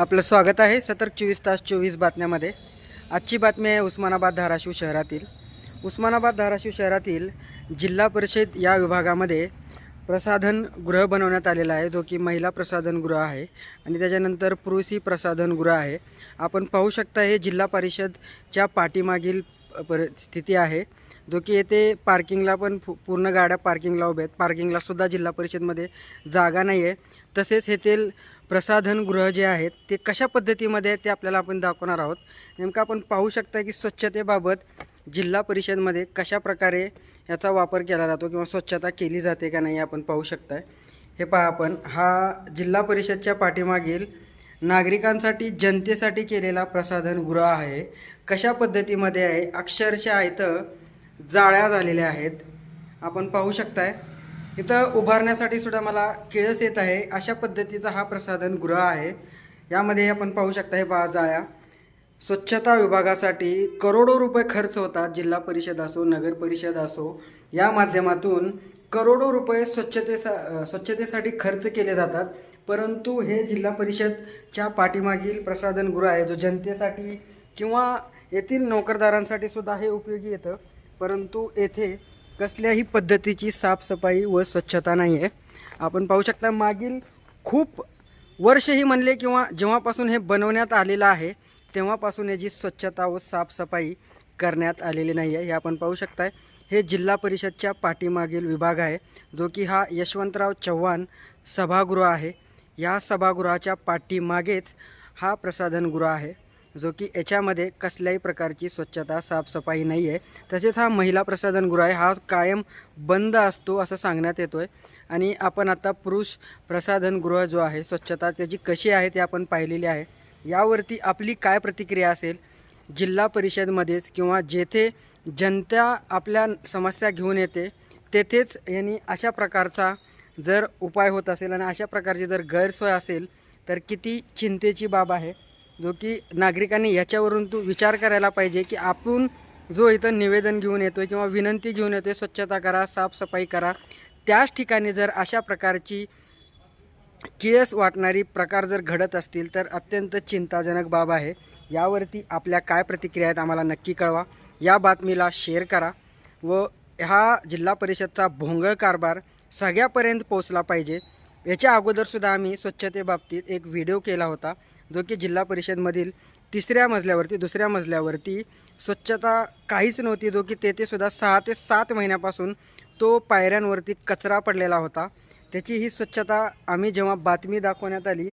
आपलं स्वागत आहे सतर्क चोवीस तास चोवीस बातम्यामध्ये. आजची बातमी आहे उस्मानाबाद धाराशिव शहरातील. उस्मानाबाद धाराशिव शहरातील जिल्हा परिषद या विभागामध्ये प्रसाधन गृह बनवण्यात आलेलं आहे जो की महिला प्रसाधन गृह आहे आणि त्याच्यानंतर पुरुषी प्रसाधन गृह आहे. आपण पाहू शकता हे जिल्हा परिषदच्या पाठीमागील परिस्थिती आहे जो की येथे पार्किंगला पण पूर्ण गाड्या पार्किंगला उभ्या आहेत. पार्किंगलासुद्धा जिल्हा परिषदमध्ये जागा नाही आहे तसेच येथील प्रसाधनगृह जे आहेत ते कशा पद्धतीमध्ये ते आपल्याला आपण दाखवणार आहोत. नेमकं आपण पाहू शकता की स्वच्छतेबाबत जिल्हा परिषदमध्ये कशा प्रकारे याचा वापर केला जातो किंवा स्वच्छता केली जाते का नाही आपण पाहू शकताय. हे पहा आपण. हा जिल्हा परिषदच्या पाठीमागील नागरिकांसाठी जनतेसाठी केलेला प्रसाधन गृह आहे. कशा पद्धतीमध्ये आहे? अक्षरशः इथं जाळ्या झालेल्या आहेत. आपण पाहू शकताय. इथं उभारण्यासाठी सुद्धा मला किळस येत आहे. अशा पद्धतीचा हा प्रसाधन गृह आहे. यामध्ये आपण पाहू शकता हे पहा जाळ्या. स्वच्छता विभागासाठी करोडो रुपये खर्च होतात. जिल्हा परिषद असो नगर परिषद असो या माध्यमातून करोडो रुपये स्वच्छतेसा स्वच्छतेसाठी खर्च केले जातात. परंतु हे जिल्हा परिषदच्या पाठीमागील प्रसाधनगृह आहे जो जनतेसाठी किंवा येथील नोकरदारांसाठी सुद्धा हे उपयोगी येतं. परंतु येथे कसल्याही पद्धतीची साफसफाई व स्वच्छता नाही आहे आपण पाहू शकता मागील खूप वर्षही म्हणले किंवा जेव्हापासून हे बनवण्यात आलेलं आहे तेव्हापासून याची स्वच्छता व साफसफाई करण्यात आलेली नाही आहे हे आपण पाहू शकताय. हे जिल्हा परिषदच्या पाठीमागील विभाग आहे जो की हा यशवंतराव चव्हाण सभागृह आहे. या सभागृहाच्या पाठीमागेच हा प्रसाधनगृह आहे जो की याच्यामध्ये कसल्याही प्रकारची स्वच्छता साफसफाई नाही आहे तसेच हा महिला प्रसाधनगृह आहे हा कायम बंद असतो असं सांगण्यात येतो आहे आणि आपण आता पुरुष प्रसाधनगृह जो आहे स्वच्छता त्याची कशी आहे ते आपण पाहिलेली आहे. यावरती आपली काय प्रतिक्रिया असेल जिल्हा परिषदमध्येच किंवा जेथे जनता आपल्या समस्या घेऊन येते तेथेच यांनी अशा प्रकारचा जर उपाय होत असेल आणि अशा प्रकारची जर गैरसोय असेल तर किती चिंतेची बाब आहे जो की नागरिकांनी याच्यावरून तू विचार करायला पाहिजे की आपण जो इथं निवेदन घेऊन येतो किंवा विनंती घेऊन येतो स्वच्छता करा साफसफाई करा त्याच ठिकाणी जर अशा प्रकारची केस वाटणारी प्रकार जर घडत असतील तर अत्यंत चिंताजनक बाब आहे. यावरती आपल्या काय प्रतिक्रिया आहेत आम्हाला नक्की कळवा. या बातमीला शेअर करा व हा जिल्हा परिषदचा भोंगळ कारभार सगळ्यापर्यंत पोचला पाहिजे. याच्या अगोदरसुद्धा आम्ही स्वच्छतेबाबतीत एक व्हिडिओ केला होता जो की जिल्हा परिषदमधील तिसऱ्या मजल्यावरती दुसऱ्या मजल्यावरती स्वच्छता काहीच नव्हती जो की तेथेसुद्धा सहा ते सात महिन्यापासून तो पायऱ्यांवरती कचरा पडलेला होता. त्याची ही स्वच्छता आम्ही जेव्हा बातमी दाखवण्यात आली